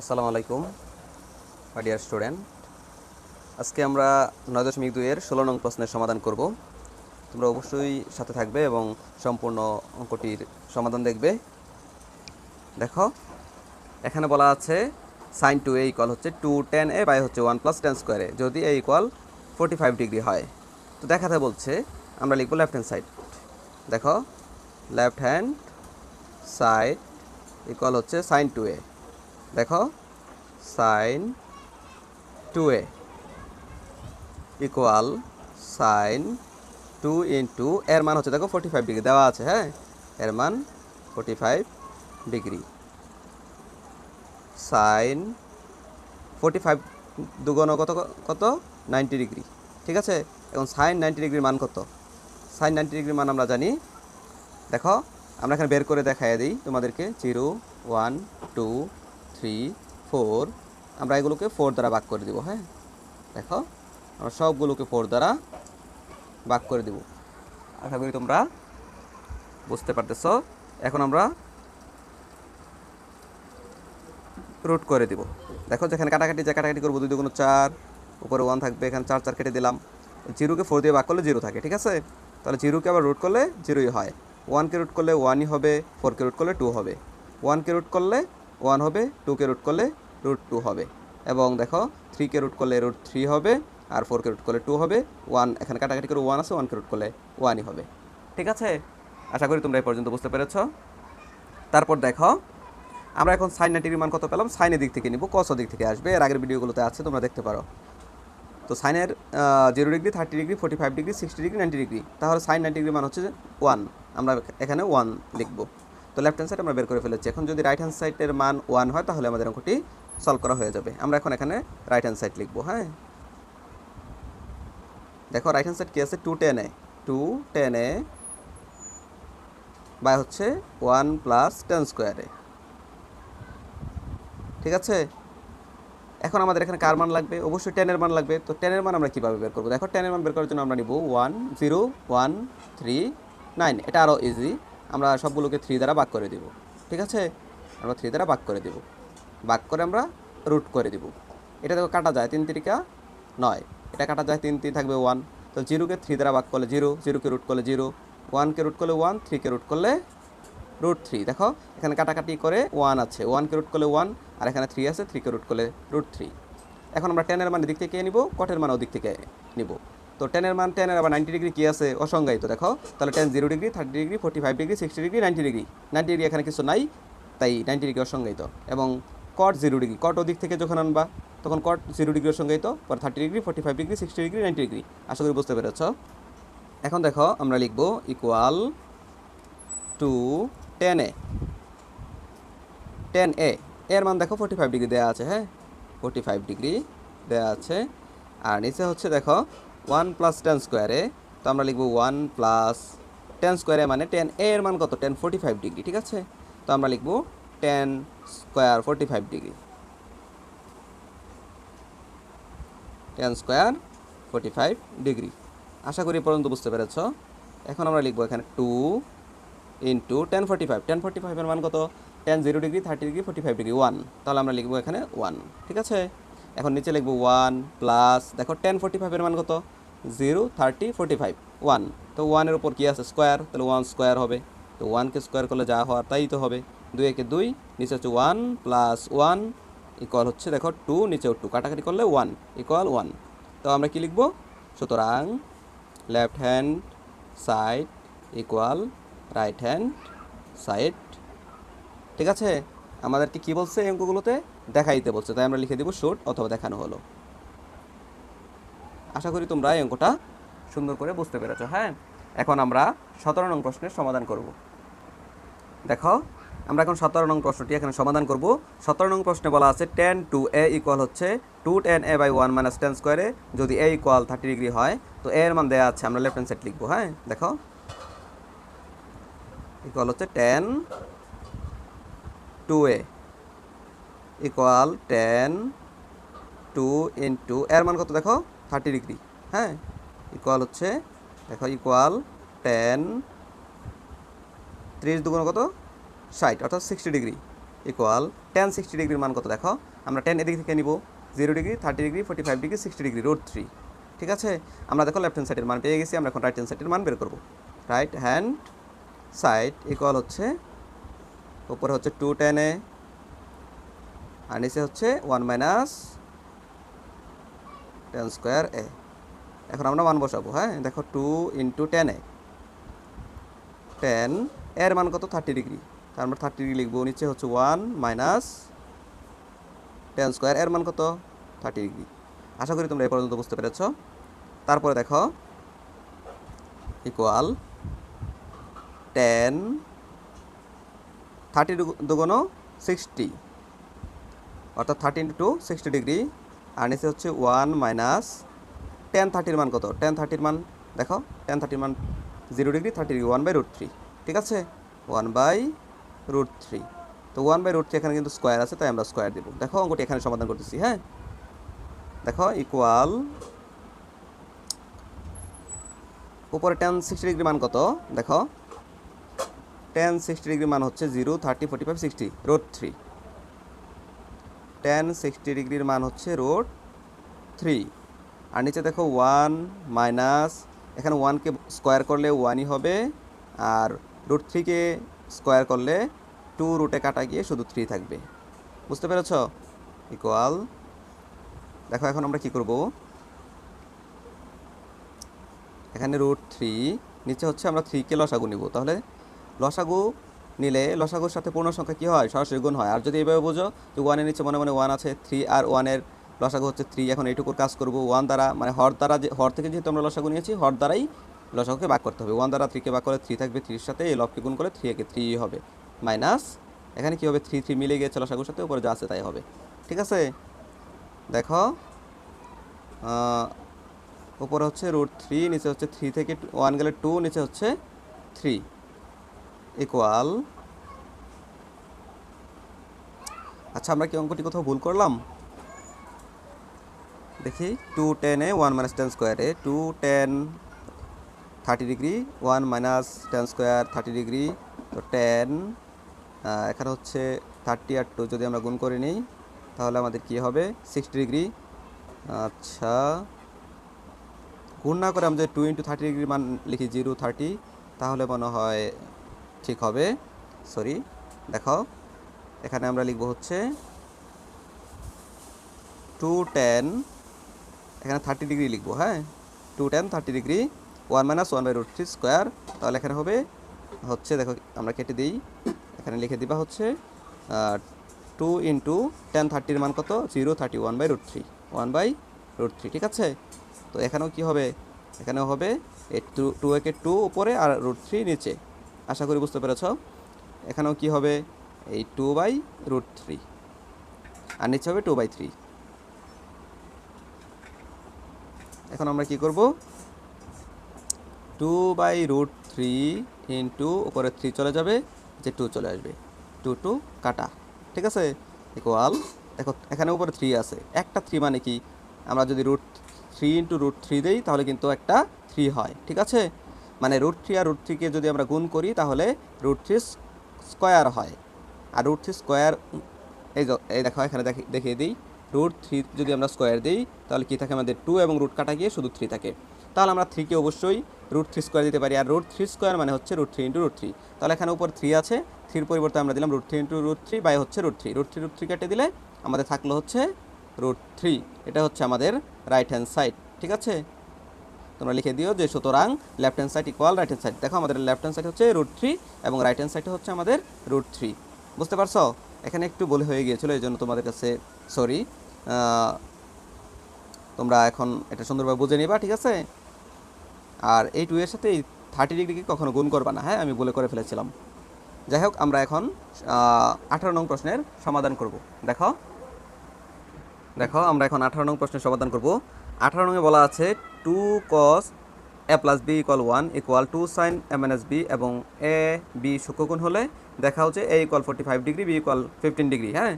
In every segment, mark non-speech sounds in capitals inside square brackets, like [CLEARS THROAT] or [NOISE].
আসসালামু আলাইকুম dear student আজকে আমরা নয় দশমিক দুইয়ের ষোলো নং প্রশ্নের সমাধান করব। তোমরা অবশ্যই সাথে থাকবে এবং সম্পূর্ণ অঙ্কটির সমাধান দেখবে। দেখো, এখানে বলা আছে সাইন টু এ ইকুয়াল হচ্ছে টু টেন এ বাই হচ্ছে ওয়ান প্লাস টেন স্কোয়ারে যদি A equal forty five degree হয়। তো দেখাতে বলছে, আমরা লিখব লেফট হ্যান্ড সাইড দেখো লেফট হ্যান্ড সাইড ইকুয়াল হচ্ছে সাইন টু এ দেখো sine two A equal sine two into এর মান হচ্ছে দেখো ফোর্টি ফাইভ ডিগ্রি দেওয়া আছে হ্যাঁ? এর মান forty five degree sine forty five দুগুণ কত কত? নাইনটি ডিগ্রি ঠিক আছে? এখন সাইন নাইনটি ডিগ্রির মান কত? সাইন নাইনটি ডিগ্রির মান আমরা জানি, দেখো, আমরা এখানে বের করে দেখাই দিই তোমাদেরকে zero one two three four আমরা এগুলোকে ফোর দ্বারা ভাগ করে দিব হ্যাঁ? দেখো, আমরা সবগুলোকে ফোর দ্বারা ভাগ করে দিব। আশা করি তোমরা বুঝতে পারতেছো। এখন আমরা রুট করে দিব। দেখো যেখানে কাটাকাটি, যে কাটাকাটি করব, দুই দুগুণ চার, উপরে ওয়ান থাকবে, এখানে চার চার কেটে দিলাম। জিরোকে ফোর দিয়ে ভাগ করলে জিরো থাকে, ঠিক আছে? তাহলে জিরোকে আবার রুট করলে জিরোই হয়। ওয়ানকে রুট করলে ওয়ানই হবে ফোরকে রুট করলে টু হবে। ওয়ানকে রুট করলে ওয়ান হবে টুকে রুট করলে রুট টু হবে। এবং দেখো থ্রিকে রুট করলে রুট থ্রি হবে, আর ফোরকে রুট করলে টু হবে। ওয়ান এখানে কাটাকাটি করে ওয়ান আছে ওয়ানকে রুট করলে ওয়ানই হবে। ঠিক আছে? আশা করি তোমরা এই পর্যন্ত বুঝতে পেরেছ। তারপর দেখো, আমরা এখন সাইন নাইনটির মান কত পেলাম? সাইনের দিক থেকে নিব কস দিক থেকে আসবে। এর আগের ভিডিওগুলোতে আছে, তোমরা দেখতে পারো। তো সাইনের zero degree thirty degree forty five degree sixty degree ninety degree তাহলে সাইন নাইনটি ডিগ্রি মান হচ্ছে ওয়ান আমরা এখানে ওয়ান লিখব। তো লেফট হ্যান্ড সাইড আমরা বের করে ফেলেছি। এখন যদি রাইট হ্যান্ড সাইডের মান ওয়ান হয়, তাহলে আমাদের অঙ্কটি সলভ করা হয়ে যাবে। আমরা এখন এখানে রাইট হ্যান্ড সাইড লিখব হ্যাঁ? দেখো রাইট হ্যান্ড সাইড কী আছে? টু টেনে টু টেনে বাই হচ্ছে ওয়ান প্লাস টেন স্কোয়ারে ঠিক আছে? এখন আমাদের এখানে কার মান লাগবে? অবশ্যই টেনের মান লাগবে। তো টেনের মান আমরা কীভাবে বের করব? দেখো টেনের মান বের করার জন্য আমরা নিব one zero one three nine এটা আরও ইজি আমরা সবগুলোকে থ্রি দ্বারা ভাগ করে দিব, ঠিক আছে? আমরা থ্রি দ্বারা ভাগ করে দিব। ভাগ করে আমরা রুট করে দিব। এটা দেখো কাটা যায়, তিন তিরিকা নয়। এটা কাটা যায় তিন তিন থাকবে ওয়ান তো জিরোকে থ্রি দ্বারা ভাগ করলে জিরো, জিরোকে রুট করলে জিরো। ওয়ানকে রুট করলে ওয়ান থ্রিকে রুট করলে রুট থ্রি দেখো, এখানে কাটাকাটি করে ওয়ান আছে। ওয়ানকে রুট করলে ওয়ান আর এখানে থ্রি আছে থ্রিকে রুট করলে রুট থ্রি এখন আমরা টেনের মান দিক থেকে নিব কটের মান ওদিক থেকে নিব। তো টেনের মান টেনের আবার নাইনটি ডিগ্রি কী আছে? অসংজ্ঞায়িত, দেখো। তাহলে tan zero degree thirty degree forty five degree sixty degree ninety degree ninety degree এখানে কিছু নাই, তাই নাইনটি ডিগ্রি অসংজ্ঞায়িত। এবং কট জিরো ডিগ্রি কট ওদিক থেকে যখন আনবা, তখন কট জিরো ডিগ্রি অসংজ্ঞায়িত, পর thirty degree forty five degree sixty degree ninety degree আশা করি বুঝতে পেরেছ? এখন দেখো, আমরা লিখব equal to tan A tan A এর মান দেখো ফোর্টি ফাইভ ডিগ্রি দেওয়া আছে হ্যাঁ? ফোর্টি ফাইভ ডিগ্রি দেওয়া আছে। আর নিচে হচ্ছে, দেখো ওয়ান প্লাস টেন স্কোয়ারে, তো আমরা লিখব ওয়ান প্লাস টেন স্কোয়ারে মানে টেন, এ এর মান কত? টেন ফোর্টি ফাইভ ডিগ্রি, ঠিক আছে? তো আমরা লিখব tan square forty five degree. Tan square forty five degree. আশা করি পর্যন্ত বুঝতে পেরেছ। এখন আমরা লিখব এখানে two into tan forty five. Tan forty ফাইভের মান কত? Tan zero degree, thirty degree, forty five degree, one. তাহলে আমরা লিখব এখানে ওয়ান, ঠিক আছে? এখন নিচে লিখব ওয়ান প্লাস, দেখো টেন ফোর্টি ফাইভের মান কত? Zero, thirty, forty five. One. তো ওয়ানের উপর কী আছে? স্কোয়ার। তাহলে ওয়ান স্কোয়ার হবে। তো ওয়ানকে স্কোয়ার করলে যা হওয়ার তাই তো হবে। দুই একে দুই, নিচে হচ্ছে ওয়ান প্লাস ওয়ান ইকুয়াল হচ্ছে দেখো টু নিচেও টু। কাটাকাটি করলে ওয়ান ইকুয়াল ওয়ান। তো আমরা কি লিখব? সুতরাং left hand side equal right hand side. ঠিক আছে? আমাদেরকে কি বলছে অঙ্কগুলোতে? দেখাইতে বলছে। তাই আমরা লিখে দিব শুট অথবা দেখানো হলো। আশা করি তোমরা এই অঙ্কটা সুন্দর করে বুঝতে পেরেছ হ্যাঁ? এখন আমরা সতেরো নং প্রশ্নের সমাধান করব। দেখো, আমরা এখন সতেরো নং প্রশ্নটি এখানে সমাধান করব। সতেরো নং প্রশ্নে বলা আছে টেন টু এ ইকুয়াল হচ্ছে two tan A by one minus tan স্কোয়ারে যদি এ ইকুয়াল থার্টি ডিগ্রি হয়, তো এর মান দেওয়া আছে, আমরা লেফট হ্যান্ড সাইড লিখব হ্যাঁ? দেখো ইকুয়াল হচ্ছে tan two A equal tan two into এর মান কত দেখো? থার্টি ডিগ্রি হ্যাঁ? ইকুয়াল হচ্ছে, দেখো ইকুয়াল টেন ত্রিশ দুগুণ কত? ষাট, অর্থাৎ sixty degree equal tan sixty ডিগ্রির মান কত? দেখো, আমরা টেন এদিক থেকে নিব zero degree thirty degree forty five degree sixty degree root three ঠিক আছে? আমরা দেখো লেফট হ্যান্ড সাইডের মান পেয়ে গেছি, আমরা এখন রাইট হ্যান্ড সাইডের মান বের করব। রাইট হ্যান্ড সাইড ইকুয়াল হচ্ছে, উপরে হচ্ছে টু টেন এ, আর নিচে হচ্ছে one minus tan square A এখন আমরা মান বসাবো হ্যাঁ? দেখো two into tan A tan এর মান কত? থার্টি ডিগ্রি তার আমরা থার্টি ডিগ্রি লিখব, নিচে হচ্ছে ওয়ান মাইনাস টেন স্কোয়ার এর মান কত? থার্টি ডিগ্রি আশা করি তোমরা এ পর্যন্ত বুঝতে পেরেছ। তারপরে দেখো ইকুয়াল টেন থার্টি দুগুণ সিক্সটি অর্থাৎ থার্টি ইন্টু সিক্সটি ডিগ্রি আর নিচে হচ্ছে ওয়ান মাইনাস টেন থার্টির মান কত? টেন থার্টির মান দেখো টেন থার্টির মান zero degree thirty degree one by root three ঠিক আছে? ওয়ান বাই রুট থ্রি তো ওয়ান বাই রুট থ্রি এখানে কিন্তু স্কোয়ার আছে, তাই আমরা স্কোয়ার দেবো। দেখো, অঙ্কটি এখানে সমাধান করতেছি হ্যাঁ? দেখো ইকুয়াল উপরে টেন সিক্সটি ডিগ্রি মান কত? দেখো টেন সিক্সটি ডিগ্রি মান হচ্ছে zero thirty forty five sixty root three tan sixty ডিগ্রির মান হচ্ছে রোড থ্রি আর নিচে দেখো ওয়ান মাইনাস এখানে ওয়ানকে স্কোয়ার করলে ওয়ানই হবে, আর রুট থ্রিকে স্কোয়ার করলে টু রুটে কাটা গিয়ে শুধু থ্রি থাকবে। বুঝতে পেরেছ? ইকুয়াল দেখো এখন আমরা কি করব? এখানে রুট থ্রি নিচে হচ্ছে আমরা থ্রিকে লসাগু নিব। তাহলে লসাগু নিলে লসাগুর সাথে পূর্ণ সংখ্যা কী হয়? সরাসরি গুণ হয়। আর যদি এইভাবে বোঝো যে ওয়ানের নিচে মনে মনে ওয়ান আছে থ্রি আর ওয়ানের লসাগু হচ্ছে থ্রি এখন এইটুকুর কাজ করব ওয়ান দ্বারা মানে হর দ্বারা যে, হর থেকে যেহেতু আমরা লসাগু নিয়েছি, হর দ্বারাই লসাগুকে ভাগ করতে হবে। ওয়ান দ্বারা থ্রিকে ভাগ করে থ্রি থাকবে থ্রির সাথে এই লবকে গুণ করে থ্রি একে থ্রি হবে। মাইনাস এখানে কী হবে? থ্রি থ্রি মিলে গিয়েছে লসাগুর সাথে, উপরে যা আছে তাই হবে। ঠিক আছে? দেখো উপরে হচ্ছে রুট থ্রি নিচে হচ্ছে থ্রি থেকে ওয়ান গেলে টু নিচে হচ্ছে থ্রি ইকুয়াল। আচ্ছা আমরা কি অঙ্কটি কোথাও ভুল করলাম? দেখি টু টেনে ওয়ান মাইনাস টেন স্কোয়ারে two tan thirty degree one minus tan square thirty degree তো টেন এখানে হচ্ছে থার্টি আর টু যদি আমরা গুণ করে নিই, তাহলে আমাদের কি হবে? সিক্সটি ডিগ্রি আচ্ছা গুণ না করে আমরা যদি টু ইন্টু থার্টি ডিগ্রি মান লিখি জিরো থার্টি তাহলে মনে হয় ঠিক হবে। সরি দেখো এখানে আমরা লিখব হচ্ছে টু টেন এখানে থার্টি ডিগ্রি লিখব হ্যাঁ? Two tan thirty degree one minus one by root three square তাহলে এখানে হবে হচ্ছে, দেখো আমরা কেটে দিই, এখানে লিখে দিবা হচ্ছে টু ইন্টু টেন থার্টির মান কত? Zero thirty one by root three one by root three ঠিক আছে? তো এখানেও কি হবে? এখানেও হবে এই টু টু একে টু উপরে আর রুট থ্রি নিচে। আশা করি বুঝতে পেরেছ। এখানেও কি হবে? এই টু বাই রুট থ্রি আর নিচে হবে টু বাই থ্রি এখন আমরা কি করব? Two by root three into উপরে থ্রি চলে যাবে যে টু চলে আসবে। টু টু কাটা। ঠিক আছে? ইকুয়াল দেখো, এখানে উপরে থ্রি আছে। একটা থ্রি মানে কি? আমরা যদি root three into root three দিই, তাহলে কিন্তু একটা থ্রি হয়। ঠিক আছে? মানে রুট থ্রি আর রুট থ্রিকে যদি আমরা গুণ করি তাহলে রুট থ্রি স্কোয়ার হয় আর রুট থ্রি স্কোয়ার এই এই দেখো এখানে দেখি দেখিয়ে দিই রুট থ্রি যদি আমরা স্কোয়ার দিই তাহলে কী থাকে আমাদের টু এবং রুট কাটা গিয়ে শুধু থ্রি থাকে তাহলে আমরা থ্রিকে অবশ্যই রুট থ্রি স্কোয়ার দিতে পারি আর রুট থ্রি স্কোয়ার মানে হচ্ছে root three into root three তাহলে এখানে উপর থ্রি আছে থ্রির পরিবর্তে আমরা দিলাম root three into root three by হচ্ছে root three root three root three কেটে দিলে আমাদের থাকল হচ্ছে রুট থ্রি এটা হচ্ছে আমাদের রাইট হ্যান্ড সাইড ঠিক আছে তোমরা লিখে দিও যে সুতরাং left hand side equal right hand side দেখো আমাদের লেফট হ্যান্ড সাইড হচ্ছে রুট থ্রি এবং রাইট হ্যান্ড সাইড হচ্ছে আমাদের রুট থ্রি বুঝতে পারছ? এখানে একটু বলে হয়ে গিয়েছিল, এই জন্য তোমাদের কাছে সরি তোমরা এখন এটা সুন্দরভাবে বুঝে নিবা, ঠিক আছে? আর এই টু এর সাথে এই থার্টি ডিগ্রিকে কখনো গুণ করবা না হ্যাঁ? আমি বলে করে ফেলেছিলাম। যাই হোক, আমরা এখন আঠারো নং প্রশ্নের সমাধান করব। দেখো দেখো, আমরা এখন আঠারো নং প্রশ্নের সমাধান করব। আঠারো নংয়ে বলা আছে two cos A plus B equal one equal two sine M N S B এবং এ বি সূক্ষ্মকোণ হলে দেখা হচ্ছে A equal forty five degree B equal fifteen degree হ্যাঁ?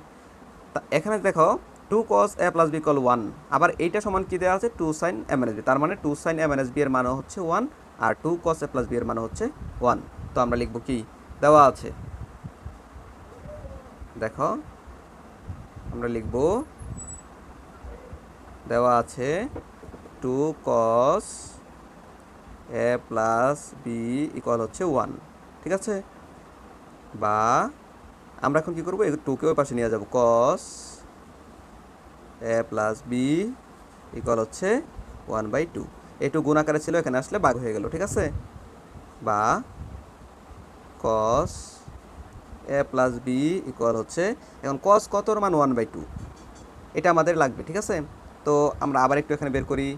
তা এখানে দেখো two cos A plus B equal one আবার এইটা সমান কি দেওয়া আছে? Two sine M N S B তার মানে two sine M N S B এর মানে হচ্ছে one R two cos A plus B এর মানে হচ্ছে ওয়ান তো আমরা লিখব কি? দেওয়া আছে। দেখো, আমরা লিখব, দেওয়া আছে two cos A plus B equal হচ্ছে ওয়ান ঠিক আছে? বা আমরা এখন কি করব? টুকে ওই পাশে নিয়ে যাব। Cos A plus B equal হচ্ছে ওয়ান বাই টু এই টু গুণ আকারে ছিল, এখানে আসলে বাঘ হয়ে গেল, ঠিক আছে? বা cos A plus B equal হচ্ছে, এখন কস কতর মান ওয়ান বাই টু এটা আমাদের লাগবে, ঠিক আছে? তো আমরা আবার একটু এখানে বের করি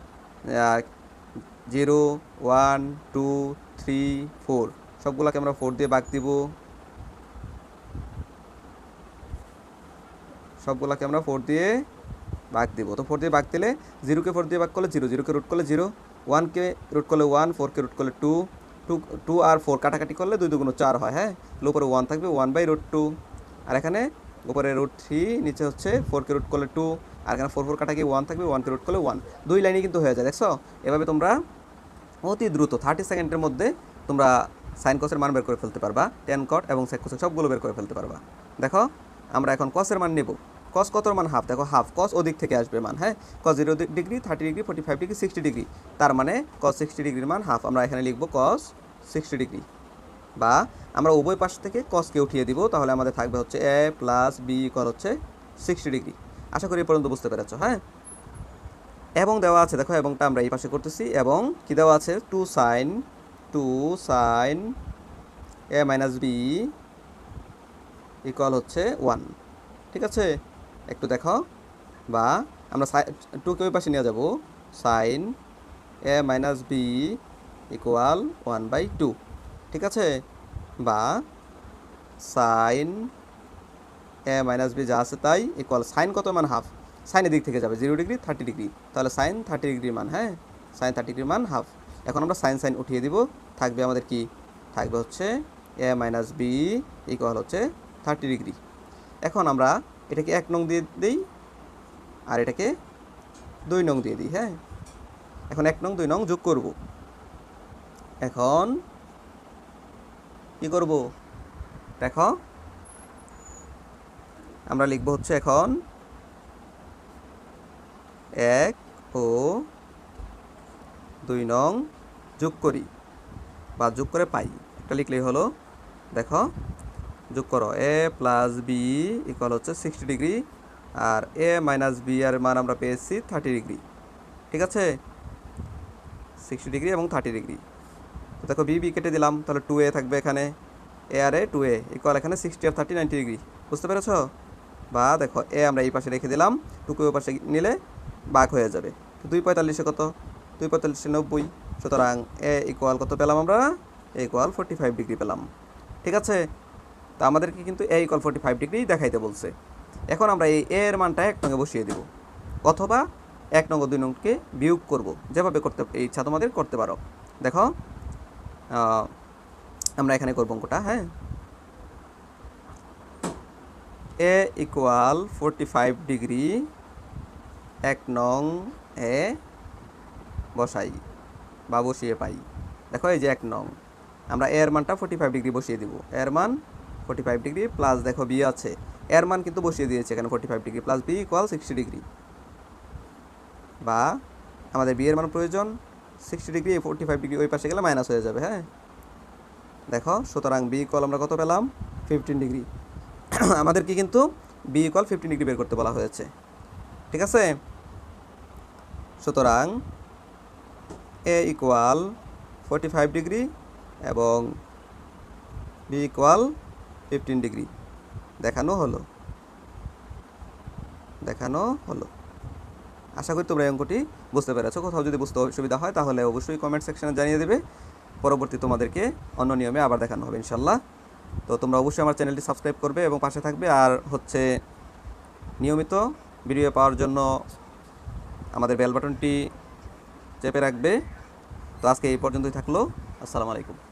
zero, one, two, three, four. সবগুলোকে আমরা ফোর দিয়ে বাগ দিব। সবগুলোকে আমরা ফোর দিয়ে ভাগ দিব। তো ফোর দিয়ে ভাগ দিলে জিরোকে ফোর দিয়ে ভাগ করলে জিরো, জিরোকে রুট করলে জিরো, ওয়ানকে রুট করলে ওয়ান, ফোরকে রুট করলে টু টু টু আর ফোর কাটাকাটি করলে দুই দুগুণ চার হয় হ্যাঁ? তাহলে উপরে ওয়ান থাকবে, ওয়ান বাই রুট টু। আর এখানে উপরে রুট থ্রি নিচে হচ্ছে ফোরকে রুট করলে টু আর এখানে ফোর ফোর কাটাকে ওয়ান থাকবে ওয়ানকে রুট করলে ওয়ান দুই লাইনে কিন্তু হয়ে যায়, দেখছ? এভাবে তোমরা অতি দ্রুত থার্টি সেকেন্ডের মধ্যে তোমরা সাইন কসের মান বের করে ফেলতে পারবা টেন কট এবং সেক কসের সবগুলো বের করে ফেলতে পারবা। দেখো, আমরা এখন কসের মান নেব। কস কত মান? হাফ দেখো হাফ কস ওদিক থেকে আসবে মান হ্যাঁ? Cos zero degree thirty degree forty five degree sixty degree তার মানে কস সিক্সটি ডিগ্রির মান হাফ আমরা এখানে লিখব কস সিক্সটি ডিগ্রি বা আমরা উভয় পাশ থেকে কসকে উঠিয়ে দিব, তাহলে আমাদের থাকবে হচ্ছে এ প্লাস বি কল হচ্ছে সিক্সটি ডিগ্রি আশা করি পর্যন্ত বুঝতে পেরেছ হ্যাঁ? এবং দেওয়া আছে, দেখো, এবংটা আমরা এই পাশে করতেছি, এবং কি দেওয়া আছে? Two sine two sine A minus B equal হচ্ছে ওয়ান ঠিক আছে? একটু দেখো, বা আমরা টুকে ওই পাশে নিয়ে যাব sine A minus B equal one by two ঠিক আছে? বা সাইন এ মাইনাস বি যা আছে তাই ইকুয়াল সাইন কত মান হাফ সাইনের দিক থেকে যাবে জিরো ডিগ্রি থার্টি ডিগ্রি তাহলে সাইন থার্টি ডিগ্রির মান হ্যাঁ? সাইন থার্টি ডিগ্রির মান হাফ এখন আমরা সাইন সাইন উঠিয়ে দিব। থাকবে আমাদের কি? থাকবে হচ্ছে এ মাইনাস বি ইকুয়াল হচ্ছে থার্টি ডিগ্রি এখন আমরা এটাকে এক নং দিয়ে দিই আর এটাকে দুই নং দিয়ে দিই হ্যাঁ? এখন এক নং, দুই নং যোগ করব। এখন কি করব? দেখো। আমরা লিখব হচ্ছে এখন এক ও দুই নং যোগ করি বা যোগ করে পাই। একটা লিখলেই হলো, দেখো, যোগ করো। এ প্লাস বি ইকুয়াল হচ্ছে সিক্সটি ডিগ্রি আর এ মাইনাস বি আর মান আমরা পেয়েছি থার্টি ডিগ্রি ঠিক আছে? সিক্সটি ডিগ্রি এবং থার্টি ডিগ্রি দেখো বি বি কেটে দিলাম, তাহলে টু এ থাকবে এখানে। এ আর এ টু এ ইকুয়াল এখানে সিক্সটি আর থার্টি নাইনটি ডিগ্রি বুঝতে পেরেছ? বা দেখো এ আমরা এই পাশে রেখে দিলাম টুকু পাশে নিলে বাঘ হয়ে যাবে। দুই পঁয়তাল্লিশে কত? দুই পঁয়তাল্লিশে নব্বই। সুতরাং এ ইকুয়াল কত পেলাম আমরা? A equal forty five degree পেলাম। ঠিক আছে? তো আমাদেরকে কিন্তু A equal forty five degree দেখাইতে বলছে। এখন আমরা এই এ এর মানটা এক নঙ্গে বসিয়ে দিব। অথবা এক নঙ্গ দুই নংকে বিয়োগ করব। যেভাবে করতে এই ইচ্ছা তোমাদের করতে পারো। দেখো? আমরা এখানে করব অঙ্কটা হ্যাঁ? A equal forty five degree এক নং এ বসাই, বা বসিয়ে পাই। দেখো এই যে এক নং, আমরা এর মানটা ফোর্টি ফাইভ ডিগ্রি বসিয়ে দিব। এর মান ফোর্টি ফাইভ ডিগ্রি প্লাস দেখো বি আছে। এর মান কিন্তু বসিয়ে দিয়েছে এখানে forty five degree plus B equal sixty degree বা আমাদের বি এর মান প্রয়োজন sixty degree forty five degree ওই পাশে গেলে মাইনাস হয়ে যাবে হ্যাঁ? দেখো, সুতরাং বি ইকুয়াল আমরা কত পেলাম? ফিফটিন ডিগ্রি [CLEARS THROAT] আমাদেরকে কিন্তু বি ইকুয়াল ফিফটিন ডিগ্রি বের করতে বলা হয়েছে। ঠিক আছে? সুতরাং A equal forty five degree এবং বি ইকুয়াল ফিফটিন ডিগ্রি দেখানো হলো। দেখানো হলো। আশা করি তোমরা এই অঙ্কটি বুঝতে পেরেছ। কোথাও যদি বুঝতে অসুবিধা হয়, তাহলে অবশ্যই কমেন্ট সেকশনে জানিয়ে দেবে। পরবর্তী তোমাদেরকে অন্য নিয়মে আবার দেখানো হবে ইনশাল্লাহ তো তোমরা অবশ্যই আমার চ্যানেলটি সাবস্ক্রাইব করবে এবং পাশে থাকবে। আর হচ্ছে, নিয়মিত ভিডিও পাওয়ার জন্য আমাদের বেল বাটনটি চেপে রাখবে। তো আজকে এই পর্যন্তই থাকল। আসসালামু আলাইকুম।